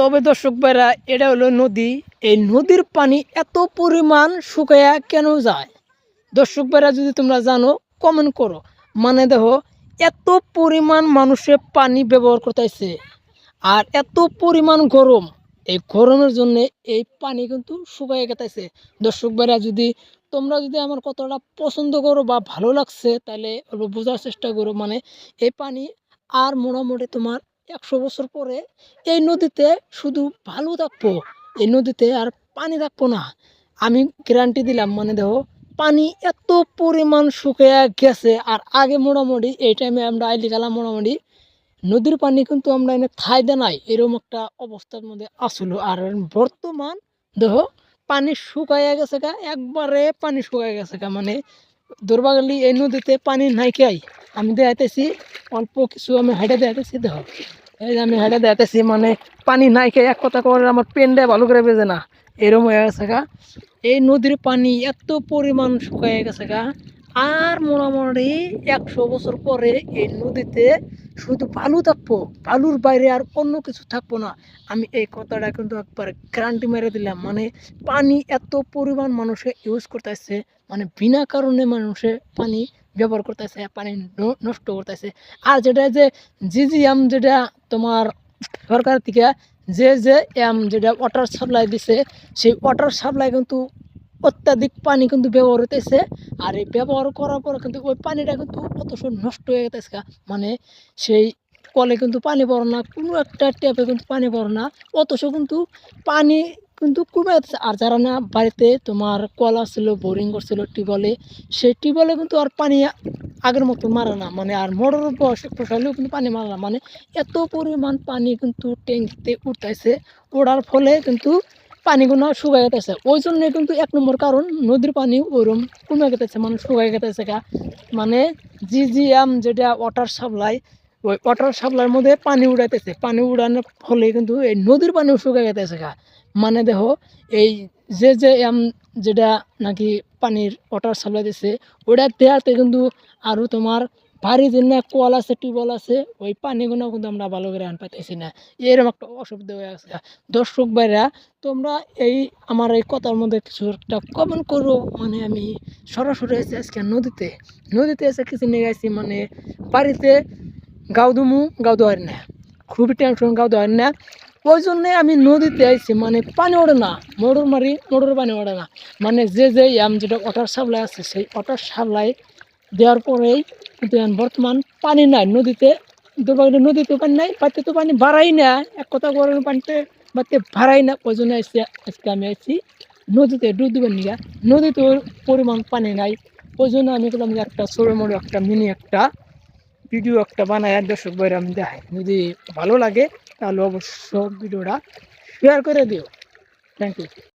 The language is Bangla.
তবে দর্শক ভাইরা, এটা হলো নদী। এই নদীর পানি এত পরিমাণ শুকায়া কেন যায়? দর্শক ভাইরা, যদি তোমরা জানো কমেন্ট করো। মানে দেখো, এত পরিমাণ মানুষে পানি ব্যবহার করতেছে আর এত পরিমাণ গরম। এই গরমের জন্য এই পানি কিন্তু শুকায় গেতেছে। দর্শক ভাইরা, যদি তোমরা যদি আমার কতটা পছন্দ করো বা ভালো লাগছে, তাহলে বোঝার চেষ্টা করো। মানে এই পানি আর মোটামুটি তোমার একশো বছর পরে এই নদীতে শুধু ভালো থাকব, এই নদীতে আর পানি থাকব না। আমি গ্যারান্টি দিলাম মানে দেখো, পানি এত পরিমাণ শুকিয়ে গেছে, আর আগে মোটামুটি এই টাইমে আমরা আইলি গেলাম মোটামুটি, নদীর পানি কিন্তু আমরা এনে থাইদে নাই, এরকম একটা অবস্থার মধ্যে আসলো। আর বর্তমান দেখো, পানি শুকাইয়া গেছে গা, একবারে পানি শুকাই গেছে গা মানে দুর্বাগালি এই নদীতে পানি নাই খাই আমি দেখাইতেছি, অল্প কিছু আমি হেঁটে দেখাইতেছি, দেখো। এই যে আমি হেঁটে দেখাইতেছি মানে পানি নাই খাই এক কথা করে আমার পেনটা ভালো করে বেজে না। এরকম হয়ে গেছে গা। এই নদীর পানি এত পরিমাণ শুকাই গেছে গা। আর মোটামুটি একশো বছর পরে এই নদীতে শুধু বালু থাকব, বালুর বাইরে আর অন্য কিছু থাকব না। আমি এই কথাটা কিন্তু একবার গ্যারান্টি মেরে দিলাম। মানে পানি এত পরিমাণ মানুষে ইউজ করতেছে মানে বিনা কারণে মানুষে পানি ব্যবহার করতেছে, পানি নষ্ট করতেছে। আর যেটা যে জিজিএম যেটা তোমার সরকার থেকে যে যে এম যেটা ওয়াটার সাপ্লাই দিছে, সেই ওয়াটার সাপ্লাই কিন্তু অত্যাধিক পানি কিন্তু ব্যবহার হইতেছে। আর এই ব্যবহার করার পরে কিন্তু ওই পানিটা কিন্তু অথচ নষ্ট হয়ে গেতেছে মানে সেই কলে কিন্তু পানি পড়ে না, কোনো একটা ট্যাপে কিন্তু পানি পড়ে না, অথচ কিন্তু পানি কিন্তু কমে যাচ্ছে আর যারা না বাড়িতে তোমার কল আসছিল বোরিং করছিল টিউবওয়েলে, সেই টিউবওয়েলে কিন্তু আর পানি আগের মতো মারে না মানে আর মোটর হলেও কিন্তু পানি মারে না মানে এত পরিমাণ পানি কিন্তু ট্যাঙ্কিতে উঠতেছে ওঠার ফলে কিন্তু পানিগুলো শুকাই গেতেছে। ওই জন্য কিন্তু এক নম্বর কারণ, নদীর পানি ওরম কমে গেতেছে মানে শুকাই গেতেছে গা। মানে জিজিএম যেটা ওয়াটার সাপ্লাই ওই ওয়াটার সাপ্লাইয়ের মধ্যে পানি উড়াইতেছে। পানি উড়ানোর ফলে কিন্তু এই নদীর পানিও শুকাই গেতেছে গা। মানে দেখো, এই যে যে এম যেটা নাকি পানির ওয়াটার সাপ্লাই দিচ্ছে ওটা দেওয়াতে কিন্তু আরও তোমার ভারী যে না কল আছে, টিউবওয়েল আছে, ওই পানিগুলো কিন্তু আমরা ভালো করে আন পাইতেছি না। এরকম একটা অসুবিধা হয়ে আছে দর্শক ভাইরা, তোমরা এই আমার এই কথার মধ্যে কিছু একটা কমেন্ট করো। মানে আমি সরাসরি এসে আজকে নদীতে নদীতে এসে কিছু নিয়ে গেছি মানে বাড়িতে গাও দুমু গাও দেওয়ার না খুবই টেনশন গাও দেওয়ার না ওই জন্যে আমি নদীতে আইছি মানে পানি ওঠে না মোটর মারি মোটর পানি ওঠে না মানে যে যে আম যেটা ওয়াটার সাপ্লাই আছে, সেই ওয়াটার সাপ্লাই দেওয়ার পরেই কিন্তু বর্তমান পানি নাই নদীতে। দুর্ভাগ্য নদীতে পানি নাই, বাড়িতে তো পানি বাড়াই না। এক কথা করে পানিতে বাড়িতে ভাড়াই না। ওই জন্য আসছে আজকে আমি আসছি নদীতে ডুব দিবেন নিগা নদীতে পরিমাণ পানি নাই। ওই জন্য আমি বললাম যে একটা ছোটো মোটো একটা, মিনি একটা ভিডিও একটা বানায় দর্শক ভাইরা, আমি দেখাই। যদি ভালো লাগে, তাহলে অবশ্য ভিডিওটা শেয়ার করে দিও। Thank you